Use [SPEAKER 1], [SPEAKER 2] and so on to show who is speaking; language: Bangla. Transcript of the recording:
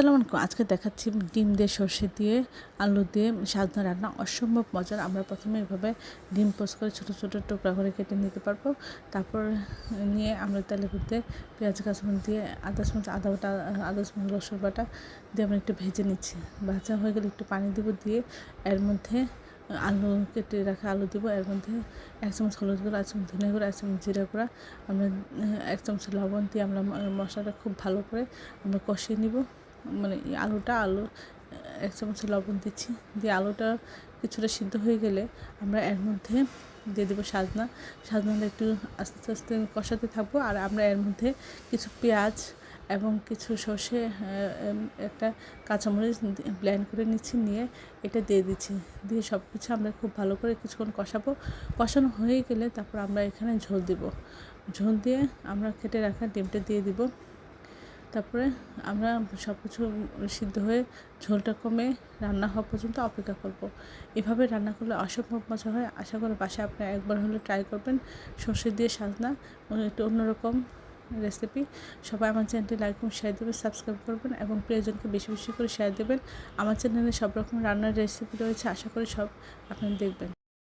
[SPEAKER 1] আসসালামু আলাইকুম। আজকে দেখাচ্ছি ডিম দিয়ে সর্ষে দিয়ে, আলু দিয়ে সাজনা রান্না। অসম্ভব মজার। আমরা প্রথমে এভাবে ডিম পোস্ট করে ছোটো ছোটো টুকরা করে কেটে নিতে পারব। তারপর নিয়ে আমরা তেলের মধ্যে পেঁয়াজ, কাঁচামরিচ দিয়ে আদা চামচ আদা বাটা, আদা চামচ রসুন বাটা দিয়ে আমরা একটু ভেজে নিচ্ছি। ভাজা হয়ে গেলে একটু পানি দেবো দিয়ে এর মধ্যে আলু কেটে রাখা আলু দেবো। এর মধ্যে এক চামচ হলুদ গুঁড়ো, এক চামচ ধনে গুঁড়ো, এক চামচ জিরা গুঁড়া। আমরা এক চামচ লবণ দিয়ে আমরা মশলাটা খুব ভালো করে আমরা কষিয়ে নিব। মানে আলুটা, আলু, এক চামচ লবণ দিচ্ছি। দিয়ে আলুটা কিছুটা সিদ্ধ হয়ে গেলে আমরা এর মধ্যে দিয়ে দেবো সাজনা। সাজনাটা একটু আস্তে আস্তে কষাতে থাকব। আর আমরা এর মধ্যে কিছু পেঁয়াজ এবং কিছু সর্ষে একটা কাঁচামরিচ ব্লেন্ড করে নিচ্ছি, নিয়ে এটা দিয়ে দিচ্ছি। দিয়ে সব কিছু আমরা খুব ভালো করে কিছুক্ষণ কষাবো। কষানো হয়ে গেলে তারপর আমরা এখানে ঝোল দিব। ঝোল দিয়ে আমরা কেটে রাখা ডিমটা দিয়ে দিব। তারপরে আমরা সব কিছু সিদ্ধ হয়ে ঝোলটা কমে রান্না হওয়া পর্যন্ত অপেক্ষা করব। এভাবে রান্না করলে অসম্ভব মজা হয়। আশা করি বাসায় আপনি একবার হলে ট্রাই করবেন। সর্ষে দিয়ে সাজনা একটু অন্যরকম রেসিপি সবাই আমার চ্যানেলটি লাইক এবং শেয়ার দেবেন সাবস্ক্রাইব করবেন এবং প্রিয়জনকে বেশি বেশি করে শেয়ার দেবেন। আমার চ্যানেলে সব রকম রান্নার রেসিপি রয়েছে। আশা করি সব আপনি দেখবেন।